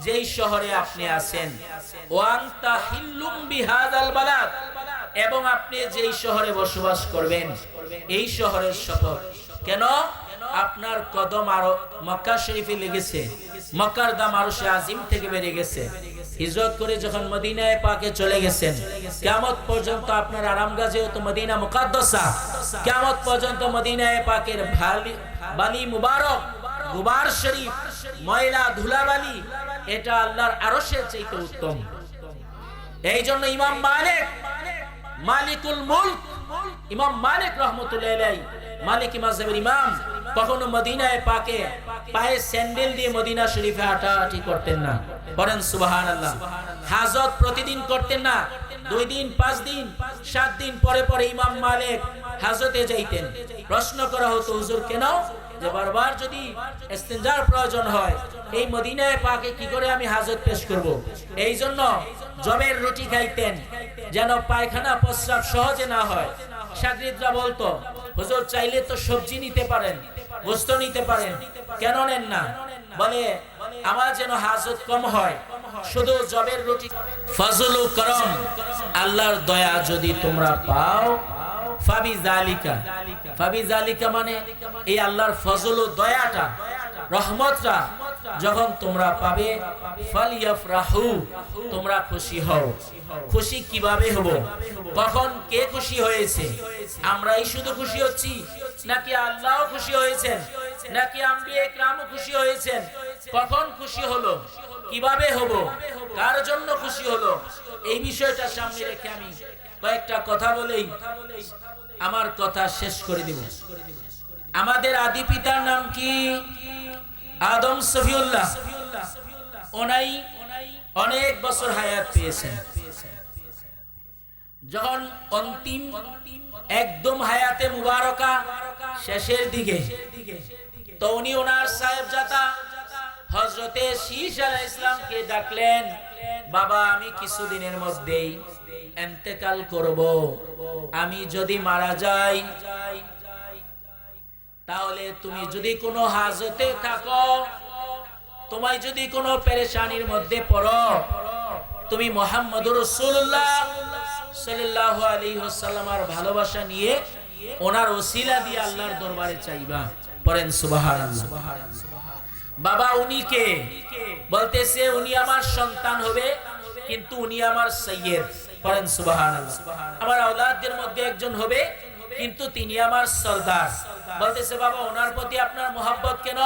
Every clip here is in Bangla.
যেই শহরে আপনি আছেন। এবং আপনি যেই শহরে বসবাস করবেন, এই শহরের শপথ। কেন? আপনার কদম আরও মক্কা শরীফে লেগেছে। মক্কার দাম আরও সে আজিম থেকে বেড়ে গেছে। হিজরত করে যখন মদিনায় পাকে চলে গেছেন কেমত পর্যন্ত আপনার আরামগা যেহেতু মদিনা মুকাদ্দসা। কেমত পর্যন্ত মদিনায় পাকের ভালি বালি মুবারক, গুবার শরীফ, ময়লা ধুলাবালি, এটা আল্লাহর আরশের চাইতে উত্তম। এই জন্য ইমাম মালিক, মালিকুল মুলক, ইমাম মালিক রহমতুল্লাহ মালিক মাযহাবের ইমাম কখনো মদিনায় পাকে পায়ে স্যান্ডেল দিয়ে মদিনা শরীফে হাঁটাহাঁটি করতেন না। বলেন সুবহানাল্লাহ। হাজত প্রতিদিন করতেন না। দুই দিন, পাঁচ দিন, সাত দিন পরে পরে ইমাম মালিক হাজতে যাইতেন। প্রশ্ন করা হতো, হুজুর, কেন? যে বারবার যদি ইস্তেঞ্জার প্রয়োজন হয়, এই মদিনায় পাকে কি করে আমি হাজত পেশ করব? এই জন্য জবের রুটি খাইতেন, যেন পায়খানা, প্রস্রাব সহজে না হয়। সাগরিদরা বলতো, হুজুর চাইলে তো সবজি নিতে পারেন, গোস্ত নিতে পারেন, কেন নেন না? বলে, আমার যেন হাজত কম হয়, শুধু জবের রুটি। ফজল ও করম, আল্লাহর দয়া যদি তোমরা পাও, ফাবি জালিকা। ফাবি জালিকা মানে এই আল্লাহর ফজল ও দয়াটা, রহমতটা যখন তোমরা পাবে তোমরা খুশি হও। খুশি কীভাবে হব? কখন কে খুশি হয়েছে? আমরাই শুধু খুশি হচ্ছি? নাকি আল্লাহও খুশি হয়েছেন? নাকি আম্বিয়ে ইকরামও খুশি হয়েছেন? কখন খুশি হলো? কীভাবে হব? কার জন্য খুশি হলো? এই বিষয়টা সামনে রেখে আমি কয়েকটা কথা বলেই আমার কথা শেষ করে দেব। আমাদের আদি পিতার নাম কি? আদম সফিউল্লাহ ওনাই অনেক বছর হায়াত পেয়েছেন। যখন অন্তিম একদম হায়াতে মুবারকা শেষের দিকে, তো উনি ওনার সাহেব জাতা হজরতে শীষ আলাহ ইসলামকে ডাকলেন, বাবা, আমি কিছুদিনের মধ্যেই এন্তেকাল করব। আমি যদি মারা যাই তাহলে তুমি যদি কোনো হাজতে থাকো, তোমায় যদি কোনো পেরেশানির মধ্যে পড়ো, তুমি মোহাম্মদুর রাসূলুল্লাহ সাল্লাল্লাহু আলাইহি ওয়াসাল্লামের ভালোবাসা নিয়ে ওনার ওসিলা দিয়ে আল্লাহর দরবারে চাইবা। সুবহানাল্লাহ। বাবা, উনি কে? বলতেছে, উনি আমার সন্তান হবে, কিন্তু উনি আমার সৈয়দ। পড়েন আমার আওলাদদের মধ্যে একজন হবে কিন্তু তিনি আমার সর্দার। বলতেছে, বাবা, ওনার প্রতি আপনার মোহাব্বত কেন?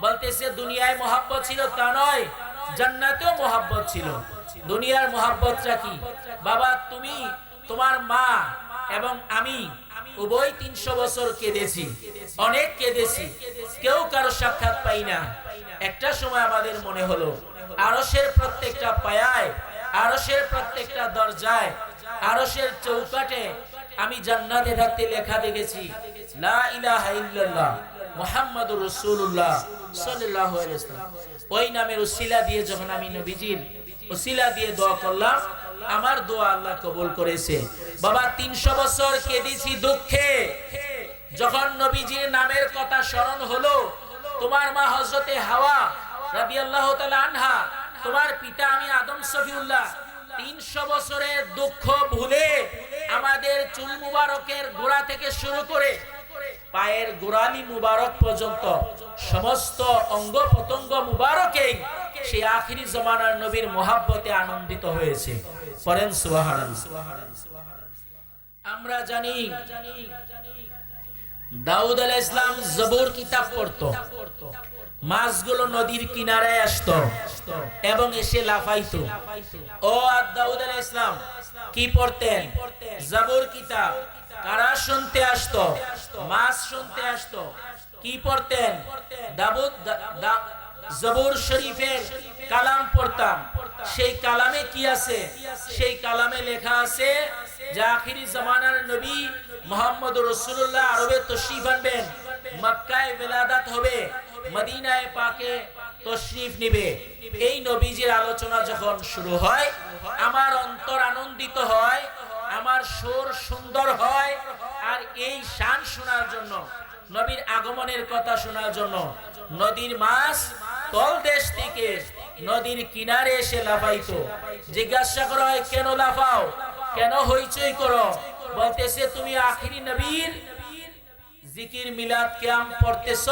বলতেছে, দুনিয়ায় মোহাব্বত ছিল তা নয়, জান্নাতেও মোহাব্বত ছিল। দুনিয়ার মোহাব্বতটা কি? বাবা, তুমি, তোমার মা এবং আমি উভয় তিনশো বছর কেঁদেছি, অনেক কেঁদেছি। কেউ কারও সাক্ষাৎ পাই না। একটা সময় আমাদের মনে হলো আরসের প্রত্যেকটা পায়ায় আরসের প্রত্যেকটা দরজায় আরসের চৌকাটে আমি জান্নাতে থাকতে লেখা দেখেছি, লা ইলাহা ইল্লাল্লাহ মুহাম্মাদুর রাসূলুল্লাহ সাল্লাল্লাহু আলাইহি ওয়াসাল্লাম। ওই নামের দিয়ে যখন আমি নবীজির দিয়ে দোয়া করলাম, আমার দোয়া আল্লাহ কবুল করেছে। বাবা 300 বছর কেঁদেছি দুঃখে। যখন নবীজির নামের কথা স্মরণ হলো, তোমার মা হযরতে হাওয়া রাদিয়াল্লাহু তাআলা আনহা, তোমার পিতা আমি আদম সফিউল্লাহ, তিনশো বছরের দুঃখ ভুলে চুল মুবারকের গোড়া থেকে শুরু করে পায়ের গোড়ালি মুবারক পর্যন্ত, সমস্ত অঙ্গ প্রত্যঙ্গ মুবারকেই সে আখিরি জমানার নবীর মোহাব্বতে আনন্দিত হয়েছে। পরেন আমরা জানি দাউদ ইসলাম জবুর কিতাব পড়তো। মাছগুলো নদীর কিনারায় আসতো এবং এসে লাফাইতো। ও দাউদ আলাহ ইসলাম কি পড়তেন? জাবুর কিতাব। কারা শুনতে আসতো? মাছ শুনতে আসতো। কি পড়তেন? জবুর শরীফের কালাম পড়তাম। সেই কালামে কি আছে? সেই কালামে লেখা আছে, যে জামানার নবী মোহাম্মদ রসুল্লাহ আরবে তশরিফ আনবেন, মক্কায় বেলাদাত হবে, মদিনায় পাকে তশরিফ নিবে। এই নবীজির আলোচনা যখন শুরু হয়, আমার অন্তর আনন্দিত হয়, আমার সুর সুন্দর হয়, আর এই শান শোনার জন্য, নবীর আগমনের কথা শোনার জন্য, নদীর মাছ তল দেশ থেকে নদীর কিনারে এসে লাফাইতো। জিজ্ঞাসা করা হয় কেন লাফাও? কেন হইচই করো? বলতেছে, তুমি আখিরি নবীর জিকির মিলাদ কিয়াম পড়তেছ।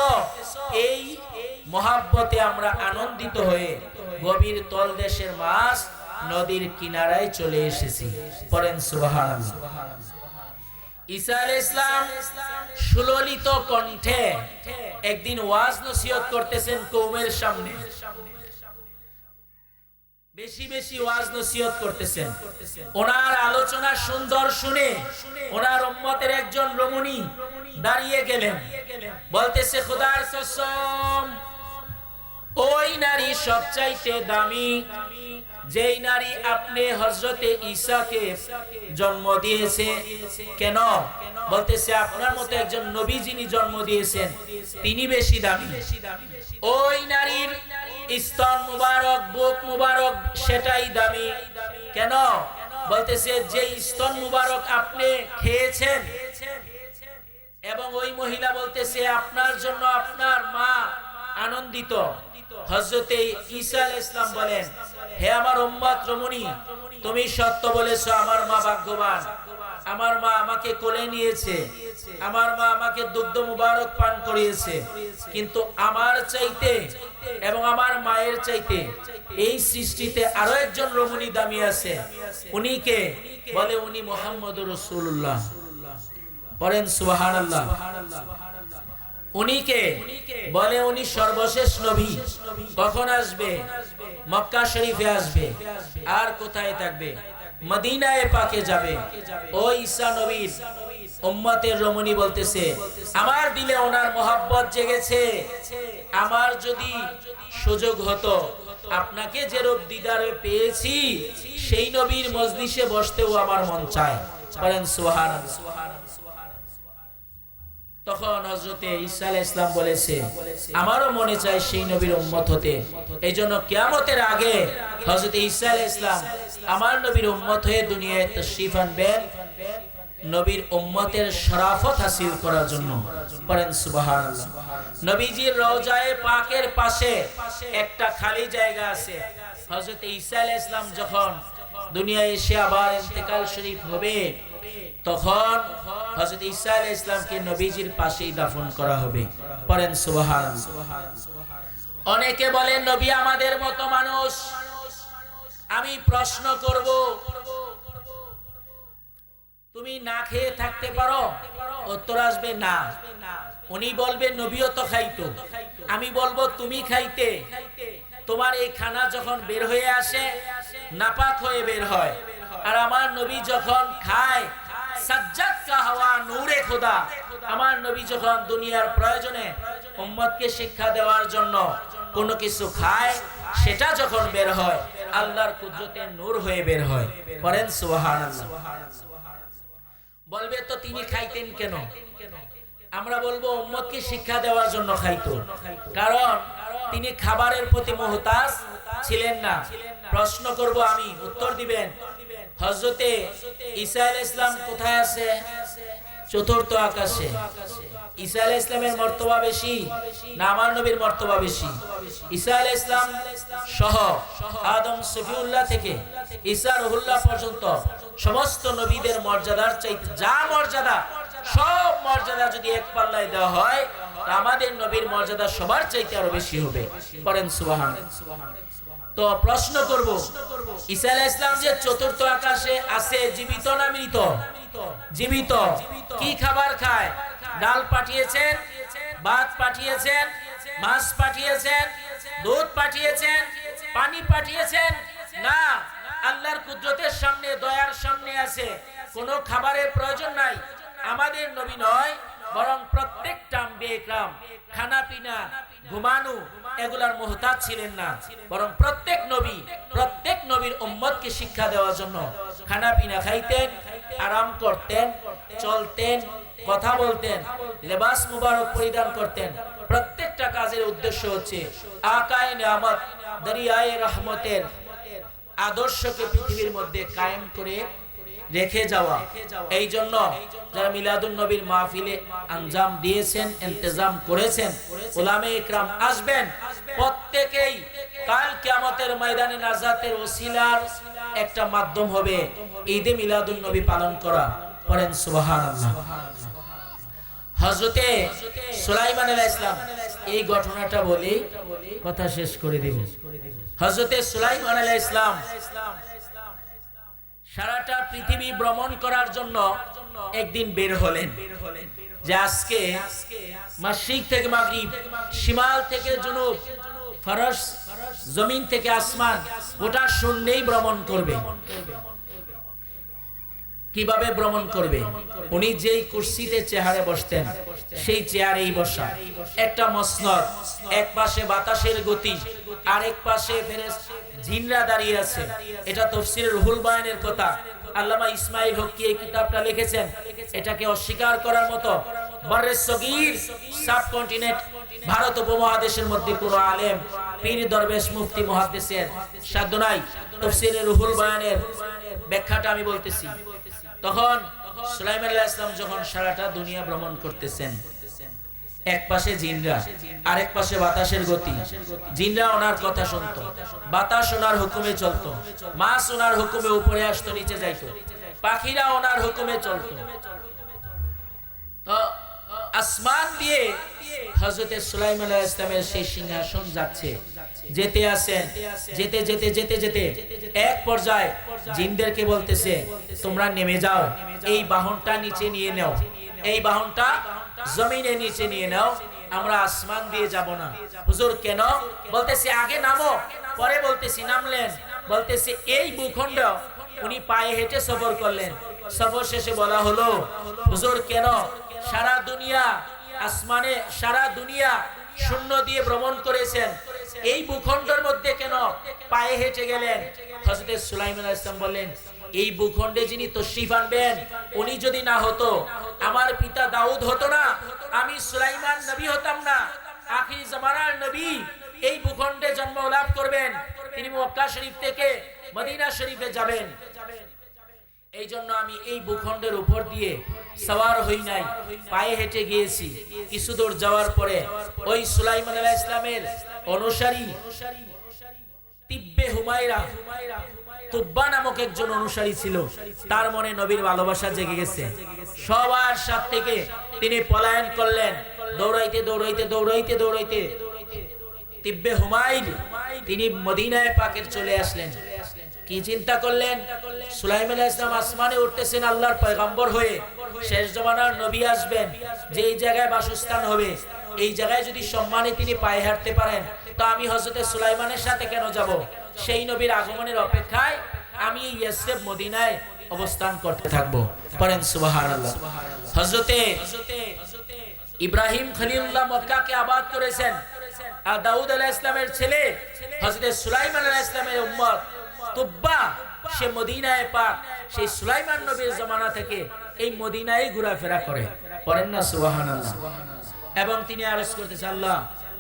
এই মহাব্বতে আমরা আনন্দিত হয়ে গভীর তল দেশের মাছ নদীর কিনারায় চলে এসেছি। কৌমের সামনে। বেশি বেশি করতেছেন। ওনার সুন্দর শুনে একজন রমণী দাঁড়িয়ে গেলেন। বলতেছে, খোদার কসম ওই নারী সবচাইতে দামি, যেই নারী আপনি হজরতে ঈসাকে জন্ম দিয়েছে। কেন? বলতেছে, আপনার মতো একজন নবী যিনি জন্ম দিয়েছেন, তিনি বেশি দামি। ওই নারীর স্তন মুবারক, বুক মুবারক, সেটাই দামি। কেন? বলতেছে যে স্তন মুবারক আপনি খেয়েছেন, এবং ওই মহিলা বলতেছে, আপনার জন্য আপনার মা আনন্দিত। হজরতে ঈসা ইসলাম বলেন, হে আমার উম্মত রমণী, তুমি সত্য বলেছ, আমার মা ভাগ্যবান। আমার মা আমাকে কোলে নিয়েছে, আমার মা আমাকে দুগ্ধ মুবারক পান করিয়েছে। কিন্তু আমার চাইতে এবং আমার মায়ের চাইতে এই সৃষ্টিতে আরও একজন রমণী দামি আছে। উনি কে? বলে, উনি মোহাম্মদ রসুল্লাহ পড়েন সুবহানাল্লাহ। উনি কে বলে উনি সর্বশেষ নবী। কখন আসবে? মক্কা শরীফে আসবে। আর কোথায় থাকবে? মদিনায় পাকে যাবে। ও ঈসা নবীর উম্মতের রমণী বলতেছে, আমার দিলে ওনার মোহাব্বত জেগেছে। আমার যদি সুযোগ হতো, আপনাকে যে রূপ দিদারে পেয়েছি, সেই নবীর মজলিসে বসতেও আমার মন চায়। করেন সুবহানাল্লাহ। তখন হজরতে ঈসা ইসলাম বলেছে, আমারও মনে চায় সেই নবীর উম্মত হতে। এই জন্য কেয়ামতের আগে হজরত ঈসা ইসলাম আমার নবীর উম্মত হয়ে দুনিয়ায় তশরিফ আনবেন, নবীর উম্মতের শরাফত হাসিল করার জন্য। পড়েন সুবহানাল্লাহ। নবীজির রওজায়ে পাকের পাশে একটা খালি জায়গা আছে। হযরত ঈসা আলাইহিস ইসলাম যখন দুনিয়ায় এসে আবার ইন্তেকাল শরীফ হবে তখন হযরত ঈসা আলাইহিস ইসলামকে নবীজির পাশেই দাফন করা হবে। পড়েন সুবহানাল্লাহ। অনেকে বলেন, নবী আমাদের মতো মানুষ। আমি প্রশ্ন করব, তুমি না খেয়ে থাকতে পারো? উত্তর আসবে, না। উনি বলবে নবীও তো খাইতো। আমি বলব, তুমি খাইতে। তোমার এই খানা যখন বের হয়ে আসে, নাপাক হয়ে বের হয়। আর আমার নবী যখন খায় আমার নবী যখন দুনিয়ার প্রয়োজনে উম্মতকে শিক্ষা দেওয়ার জন্য কিছু খায়, সেটা যখন বের হয়, আল্লাহর কুদরতে নূর হয়ে বের হয়। বলবে, তো তিনি খাইতেন কেন? আমরা বলব, উম্মতকে শিক্ষা দেওয়ার জন্য খাইতো। কারণ তিনি খাবারের প্রতি মোহতাজ ছিলেন না। প্রশ্ন করব আমি, উত্তর দিবেন? হজরতে ঈসা আলাইহিস ইসলাম কোথায় আছে? চতুর্থ আকাশে। ঈসা আলাইহিস ইসলামের মর্তবা বেশি না আমার নবীর মর্তবা বেশি? ঈসা আলাইহিস ইসলাম সহ আদম সফিউল্লাহ থেকে ঈসা রুহুল্লাহ পর্যন্ত সমস্ত নবীদের মর্যাদার চাইতে যা মর্যাদা, সব মর্যাদা যদি এক পাল্লায় দেওয়া হয় আমাদের নবীর মর্যাদা সবার চাইতে আরও বেশি হবে। করেন সুবাহান তো প্রশ্ন করব, ঈসা ইসলাম যে চতুর্থ আকাশে আছে জীবিত না মৃত? জীবিত। কি খাবার খায়? ডাল পাঠিয়েছেন, ভাত পাঠিয়েছেন, মাছ পাঠিয়েছেন, দুধ পাঠিয়েছেন, পানি পাঠিয়েছেন? না, আল্লাহর কুদরতের সামনে, দয়ার সামনে আছে। কোনো খাবারের প্রয়োজন নাই। আমাদের নবী নয়, বরং প্রত্যেকটা খানা পিনা, ঘুমানো এগুলার মোহতাজ ছিলেন না। বরং প্রত্যেক নবী, প্রত্যেক নবীর উম্মতকে শিক্ষা দেওয়ার জন্য খানা পিনা খাইতেন, আরাম করতেন, চলতেন, কথা বলতেন, লেবাস মুবারক পরিধান করতেন। প্রত্যেকটা কাজের উদ্দেশ্য হচ্ছে আকায় নিয়ামত, দরিয়ায় রহমতের আদর্শকে পৃথিবীর মধ্যে কায়েম করে রেখে যাওয়া। এই জন্য যারা মিলাদুন নবীর মাহফিলে আঞ্জাম দিয়েছেন, ইন্তজাম করেছেন ওলামে ইকরাম আসবেন প্রত্যেকেই কাল কিয়ামতের ময়দানে নাজাতের ওসিলার একটা মাধ্যম হবে। ঈদে মিলাদুন নবী পালন করা। সুবহানাল্লাহ। হজরতে সুলাইমান এই ঘটনাটা বলি, কথা শেষ করে দেব। সুলাইমান সারাটা পৃথিবী ভ্রমণ করার জন্য একদিন বের হলেন। যে আজকে মাসিক থেকে মাগরিব, শিমাল থেকে জুনুব, ফরস জমিন থেকে আসমান ওটা শূন্যেই ভ্রমণ করবে। কীভাবে ভ্রমণ করবে? উনি যেই কুর্সিতে চেহারে বসতেন, সেই চেয়ারেই বসা। একটা মসনদ, এক পাশে বাতাসের গতি, আরেক পাশে জিনরা দাঁড়িয়ে আছে। এটা তফসির রুহুল বায়ানের কথা। আল্লামা ইসমাইল হকি এই কিতাবটা লিখেছেন? এটাকে অস্বীকার করার মতো সাবকন্টিনেন্ট ভারত উপমহাদেশের মধ্যে কোনো আলেম, পীর, দরবেশ, মুফতি, মুহাদ্দিসের সাধ্য নাই। তফসিরের রুহুল বায়ানের ব্যাখ্যাটা আমি বলতেছি। তখন সুলাইমান আলাইহিস ইসলাম যখন সারাটা দুনিয়া ভ্রমণ করতেছেন, এক পাশে জিনরা, আরেক পাশে বাতাসের গতি। জিনরা ওনার কথা শুনতো। বাতাস ওনার হুকুমে চলতো। মাছ ওনার হুকুমে উপরে আসতো, নিচে যাইতো। পাখিরা ওনার হুকুমে চলতো। তো আসমান দিয়ে হজরতে সুলাইমান আলাইহিস ইসলামের সেই সিংহাসন যাচ্ছে, যেতে আসেন যেতে যেতে যেতে যেতে এক পর্যায়ে জিনদেরকে বলতেছে, তোমরা নেমে যাও, এই বাহনটা নিচে নিয়ে নাও, এই বাহনটা জমিনে নিচে নিয়ে নাও, আমরা আসমান দিয়ে যাব না। হুজুর কেন? বলতেছে, আগে নামো, পরে বলতেছি, নামলেন। বলতেছে, এই ভূখণ্ড উনি পায়ে হেঁটে সফর করলেন। সফর শেষে বলা হলো, হুজুর, কেন? সারা দুনিয়া আসমানে, সারা দুনিয়া শূন্য দিয়ে ভ্রমণ করেছেন। এই ভূখণ্ডের মধ্যে কেন পায়ে হেঁটে গেলেন? হজরত সুলাইমান ইসলাম বললেন, এই ভূখণ্ডে যিনি তশরিফ আনবেন, উনি যদি না হতো, আমার পিতা দাউদ হতো না, আমি সুলাইমান নবী হতাম না। আখির জামানার নবী এই ভূখণ্ডে জন্ম লাভ করবেন। তিনি মক্কা শরীফ থেকে মদিনা শরীফে যাবেন। এই জন্য আমি এই ভূখণ্ডের উপর দিয়ে সওয়ার হই নাই, পায়ে হেঁটে গিয়েছি। কিছু দূর যাওয়ার পরে ওই সুলাইমান আলাইহিস ইসলামের অনুসারী তিব্বে হুমায়রা, তুব্বা নামক একজন অনুসারী ছিল। তার মনে নবীর ভালোবাসা জেগে গেছে। সবার সাথ থেকে তিনি পলায়ন করলেন। দৌড়াইতে দৌড়াইতে দৌড়াইতে দৌড়াইতে তিব্বে হুমায়ুন, তিনি মদিনায় পাকের চলে আসলেন। কি চিন্তা করলেন? সুলাইমান ইসলাম আসমানে উঠতেছেন আল্লাহর পয়গম্বর হয়ে। শেষ জমানার নবী আসবেন যে এই জায়গায় বাসস্থান হবে। এই জায়গায় যদি সম্মানে তিনি পায়ে হাঁটতে পারেন, তো আমি হজরতে সুলাইমানের সাথে কেন যাব? সেই নবীর আগমনের অপেক্ষায় আমি ইয়াসরেব মদিনায় অবস্থান করতে থাকব। পড়েন সুবহানাল্লাহ। হযরতে ইব্রাহিম খলিলুল্লাহ মক্কাকে আবাদ করেছেন। আর দাউদ আলাইহিস ইসলামের ছেলে, হযরত সুলাইমান আলাইহিস ইসলামের উম্মত, তুব্বা, সে মদিনায় পাক। সেই সুলাইমান নবীর জমানা থেকে এই মদিনায় ঘোরাফেরা করে। পড়েন না, সুবহানাল্লাহ। এবং তিনি আরজ করতেছে, আল্লাহ,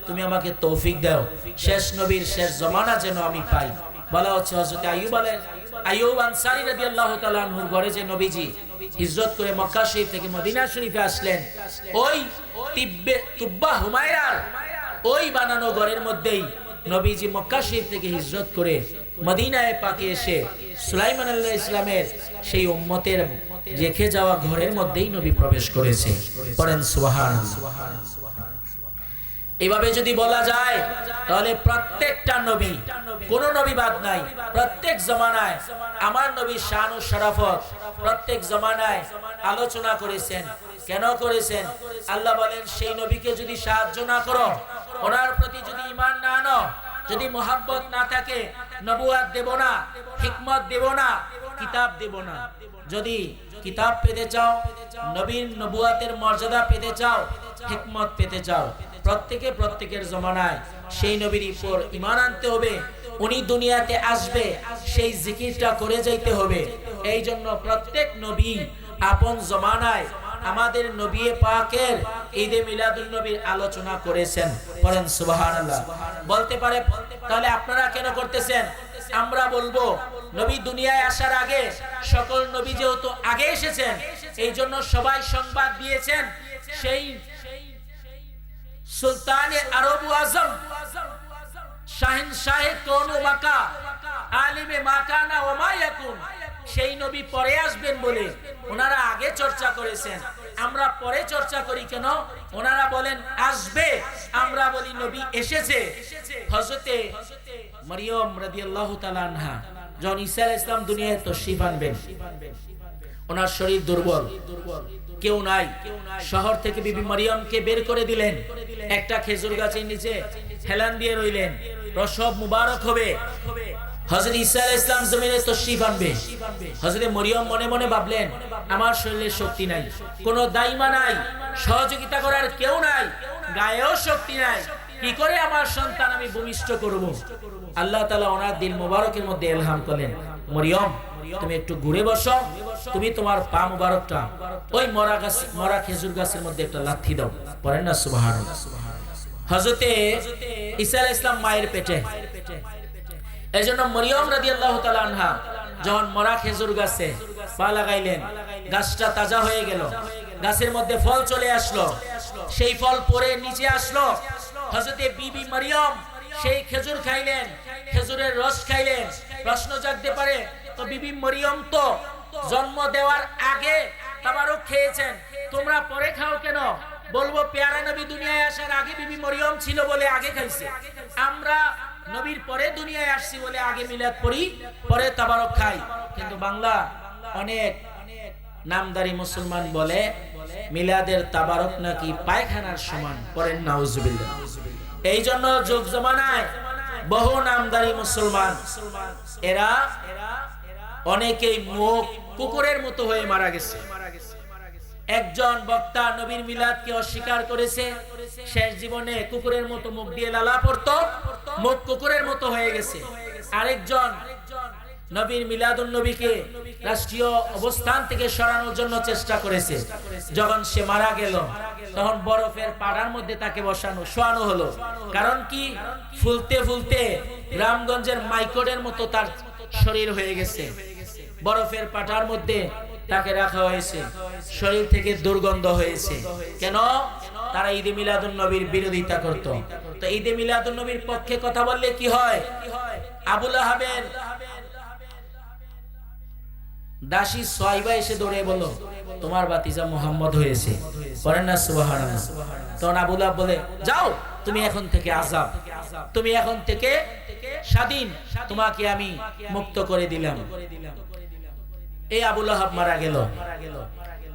তুমি আমাকে তৌফিক দাও। শেষ নবীর শেষ জমানা যেন আমি পাই। বলা হচ্ছে, হযরত আইয়ুব আলাইহিস আইয়ুব আনসারী রাদিয়াল্লাহু তাআলা আনহুর ঘরে যে নবীজি হিজরত করে মক্কা শরীফ থেকে মদিনা শরীফে আসলেন, ওই তিব্বে তুব্বা হুমায়রার ওই বানানো ঘরের মধ্যেই নবীজি মক্কা শরীফ থেকে হিজরত করে মদিনায় পাকে এসে সুলাইমান আল্লাহ ইসলামের সেই উম্মতের রেখে যাওয়া ঘরের মধ্যেই নবী প্রবেশ করেছে। পড়েন সুবহান এভাবে যদি বলা যায়, তাহলে প্রত্যেকটা নবী, কোন নবী বাদ নাই, প্রত্যেক জমানায় আমার নবী শান ও শরাফত প্রত্যেক জমানায় আলোচনা করেছেন। কেন করেছেন? আল্লাহ বলেন, সেই নবীকে যদি সাহায্য না করো ওনার প্রতি যদি ইমান না আনো, যদি মোহাব্বত না থাকে, নবুয়াত দেব না, হিকমত দেব না, কিতাব দেব না। যদি কিতাব পেতে চাও নবীন নবুয়াতের মর্যাদা পেতে চাও, হিকমত পেতে চাও, প্রত্যেকে প্রত্যেকের জমানায় সেই নবীর উপর ইমান আনতে হবে, উনি দুনিয়াতে আসবে, সেই জিকিরটা করে যাইতে হবে। এই জন্য প্রত্যেক নবী আপন জমানায় আমাদের নবী পাকের ঈদে মিলাদুন নবীর আলোচনা করেছেন। বলেন সুবহানাল্লাহ। বলতে পারে, তাহলে আপনারা কেন করতেছেন? আমরা বলব, নবী দুনিয়ায় আসার আগে সকল নবী যেহেতু আগে এসেছেন এই জন্য সবাই সংবাদ দিয়েছেন, সেই সুলতানে আরব আজম, শাহিন শাহে কোন মাকা আলিমে মাকানা ওমা ইয়াকুন সেই নবী পরে আসবেন বলে ওনারা আগে চর্চা করেছেন। আমরা পরে চর্চা করি কেন? ওনারা বলেন, আসবে। আমরা বলি, নবী এসেছে। হযরতে মরিয়ম রাদিয়াল্লাহু তাআলা আনহা, যখন ঈসা ইসলাম দুনিয়ায় তশরিফ আনবেন, ওনার শরীর দুর্বল। কেউ নাই। শহর থেকে বিবি মারিয়ামকে বের করে দিলেন। একটা খেজুর গাছের নিচে হেলান দিয়ে রইলেন। প্রসব মুবারক হবে। হযরত ঈসা আলাইহিস ইসলাম জমিনে তশরিফ আনবে। হযরত মরিয়ম মনে মনে ভাবলেন, আমার শরীরে শক্তি নাই, কোনো দাইমা নাই, সহযোগিতা করার কেউ নাই, গায়েও শক্তি নাই, কি করে আমার সন্তান আমি ভূমিষ্ঠ করব? আল্লাহ তাআলা ওনার দিল মোবারকের মধ্যে ইলহাম করলেন, মরিয়ম, তুমি একটু ঘুরে বসো, তুমি তোমার পা মুবারকটা ওই মরা গাছ, মরা খেজুর গাছের মধ্যে একটা লাথি দাও। পড়েন না, সুবহানাল্লাহ। হযরতে ঈসা আলাইহিস সালাম মায়ের পেটে এজন্য মরিয়ম রাদিয়াল্লাহু তাআলা আনহা যখন মরা খেজুর গাছে পা লাগাইলেন, গাছটা তাজা হয়ে গেল। গাছের মধ্যে ফল চলে আসলো। সেই ফল পরে নিচে আসলো। হযরতে বিবি মরিয়ম সেই খেজুর খাইলেন, খেজুরের রস খাইলেন। প্রশ্ন জাগতে পারে, তো বিবি মরিয়ম তো জন্ম দেওয়ার আগে তাবারক খেয়েছেন, তোমরা পরে খাও কেন? বলব, পেয়ারা নবী দুনিয়ায় আসার আগে বিবি মরিয়ম ছিল বলে আগে খাইছে। আমরা নবীর পরে দুনিয়ায় আসছি বলে আগে মিলাদ পড়ি, পরে তাবারক খাই। কিন্তু বাংলা অনেক নামদারি মুসলমান বলে, মিলাদের তাবারক নাকি পায়খানার সমান, পড়েন নাউজুবিল্লাহ। এই জন্য যুগ জমানায় বহু নামদারি মুসলমান, এরা অনেকেই মুখ কুকুরের মতো হয়ে মারা গেছে। একজন বক্তা নবীর মিলাদকে অস্বীকার করেছে শেষ জীবনে কুকুরের মতো মুখ দিয়ে লালা পড়তো, মুখ কুকুরের মতো হয়ে গেছে। আরেকজন নবীর মিলাদুন নবীকে রাষ্ট্রীয় অবস্থান থেকে সরানোর জন্য চেষ্টা করেছে। যখন সে মারা গেল, তখন বরফের পাড়ার মধ্যে তাকে বসানো, শোয়ানো হলো। কারণ কি? ফুলতে ফুলতে গ্রামগঞ্জের মাইকোডের মতো তার শরীর হয়ে গেছে। বরফের পাটার মধ্যে তাকে রাখা হয়েছে। শরীর থেকে দুর্গন্ধ হয়েছে। কেন? তারা ঈদে মিলাদুন নবীর বিরোধিতা করত। তো ঈদে মিলাদুন নবীর পক্ষে কথা বললে কি হয়? আবুল আহাবের দাসী সোয়াইবা এসে দৌড়ে বলো তোমার বাতিজা মোহাম্মদ হয়েছে। বলেন না, সুবহানাল্লাহ। তখন আবুল আহাব বলে, যাও, তুমি এখন থেকে আজাব। তুমি এখন থেকে স্বাধীন। তোমাকে আমি মুক্ত করে দিলাম। এই আবুল আহাব মারা গেল।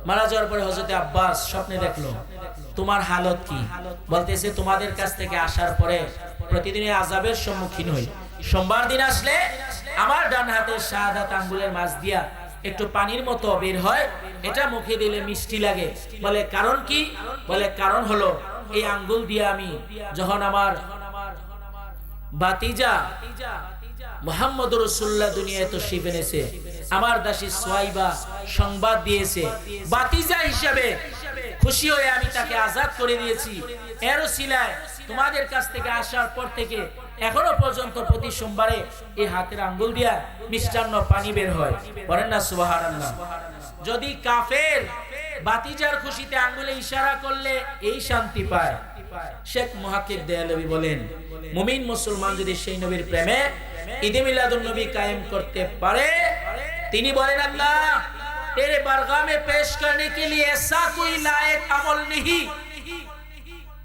মারা যাওয়ার পরে হজরতে আব্বাস স্বপ্নে দেখল, তোমার হালত কি? বলতেছে, তোমাদের কাছ থেকে আসার পরে প্রতিদিনের আজাবের সম্মুখীন হই। সোমবার দিন আসলে আমার ডান হাতের শাহাদাত আঙ্গুলের মাছ দিয়া একটু পানির মতো বের হয়। এটা মুখে দিলে মিষ্টি লাগে। বলে, কারণ কি? বলে, কারণ হলো এই আঙ্গুল দিয়ে আমি যখন আমার বাতিজা মোহাম্মদ রসুল্লাহ দুনিয়ায় তো শিব এনেছে আমার দাসী সোয়াইবা সংবাদ দিয়েছে। বাতিজা হিসাবে খুশি হয়ে আমি তাকে আজাদ করে দিয়েছি। এরও সিলায় তোমাদের কাছ থেকে আসার পর থেকে এখনও পর্যন্ত প্রতি সোমবারে এই হাতের আঙ্গুল দিয়া মিষ্টান্ন পানি বের হয়। বলেন না সুবাহার যদি কাফের বাতিজার খুশিতে আঙ্গুলে ইশারা করলে এই শান্তি পায়। শেখ মুহাক্কিক দেয়ালবি বলেন, মুমিন মুসলমান যদি সেই নবীর প্রেমে ঈদে মিলাদুন নবী কায়েম করতে পারে তিনি বলেন আল্লাহ तेरे बारगाह में पेश करने के लिए ऐसा कोई लायक আমল नहीं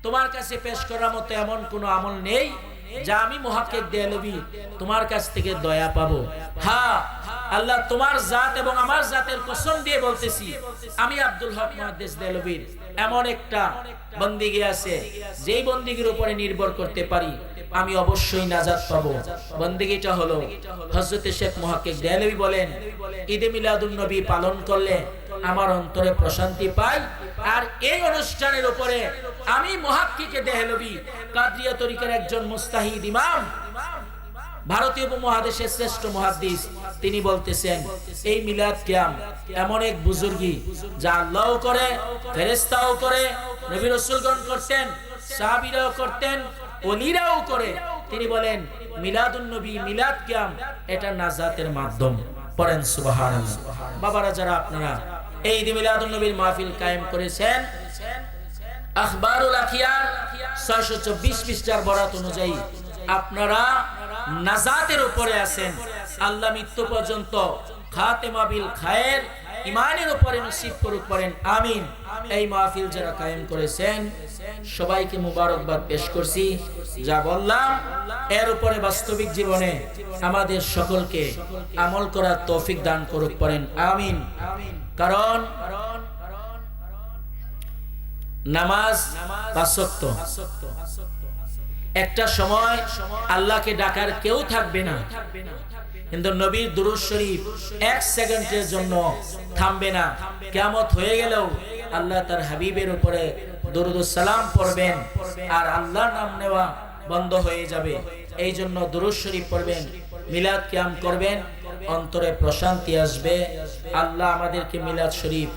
তোমার কাছে পেশ করার মতো এমন কোনো আমল নেই যা আমি মুহাক্কিক দেয়ালবি তোমার কাছ থেকে দয়া পাবো হ্যাঁ আল্লাহ তোমার জাত এবং আমার জাতের কসম দিয়ে বলতেছি আমি আব্দুল হক মুহাদ্দিস দেয়ালবির এমন একটা বন্দিগি আছে, যেই বন্দিগির উপরে নির্ভর করতে পারি, আমি অবশ্যই নাজাত পাবো। বন্দিগিটা হলো হযরতে শেখ মুহাক্কিক দেয়ালবি বলেন, ঈদে মিলাদুন নবী পালন করলে আমার অন্তরে প্রশান্তি পাই, আর এই অনুষ্ঠানের উপরে আমি মুহাক্কিকে দেহলবি, কাদরিয়া তরিকার একজন মুস্তাহিদ ইমাম ভারতীয় উপমহাদেশের শ্রেষ্ঠ মহাদ্দিস, তিনি বলতেছেন, এই মিলাদ কিয়াম এমন এক বুজুর্গি যা আল্লাহও করে ফেরেস্তাও করে, নবী রসুলগণ করতেন, সাহাবিরাও করতেন অলিরাও করে। তিনি বলেন, মিলাদুন নবী, মিলাদ কিয়াম এটা নাজাতের মাধ্যম। পড়েন সুবাহান বাবারা, যারা আপনারা এই ঈদ মিলাদুন নবীর মাহফিল কায়েম করেছেন, আখবারুল আখিয়ার 624 পৃষ্ঠার বরাত অনুযায়ী আপনারা নাজাতের উপরে আছেন। আল্লাহ মৃত্যু পর্যন্ত খাতেমা বিল খায়ের ইমানের উপরে নসিব করুক করেন আমিন। এই মাহফিল যারা কায়েম করেছেন, সবাইকে মুবারকবাদ পেশ করছি। যা বললাম, এর উপরে বাস্তবিক জীবনে আমাদের সকলকে আমল করার তৌফিক দান করুক করেন আমিন। কারণ নামাজ পাঁচক্ত একটা সময় আল্লাহকে ডাকার কেউ থাকবে না। কিন্তু নবীর দুরুদ শরীফ এক সেকেন্ডের জন্য থামবে না। কেমত হয়ে গেলেও আল্লাহ তার হাবিবের উপরে সালাম পড়বেন আর আল্লাহর নাম নেওয়া বন্ধ হয়ে যাবে। এই জন্য দুরুদ শরীফ পড়বেন, মিলাদ কিয়াম করবেন, অন্তরে প্রশান্তি আসবে। আল্লাহ আমাদেরকে মিলাদ শরীফ,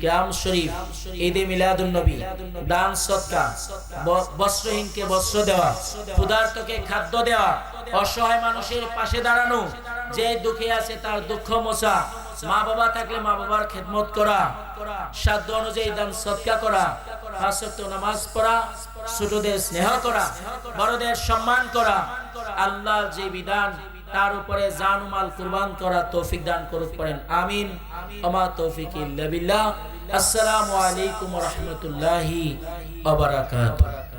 কিয়াম শরীফ, ঈদে মিলাদুন নবী, দান সৎকা বস্ত্রহীনকে বস্ত্র দেওয়া, ক্ষুধার্তকে খাদ্য দেওয়া, অসহায় মানুষের পাশে দাঁড়ানো, যে দুঃখে আছে তার দুঃখ মোছা মা বাবা থাকলে মা বাবার খেদমত করা, সাধ্য অনুযায়ী দান সৎকা করা নামাজ পড়া, ছোটদের স্নেহ করা, বড়দের সম্মান করা আল্লাহ যে বিধান তার উপরে জানুমাল কুরবান করা তৌফিক দান করুক করেন আমিন। আমা তৌফিক ইল্লা বিল্লাহ। আসসালামু আলাইকুম ওয়া রাহমাতুল্লাহি ওয়া বারাকাতুহু।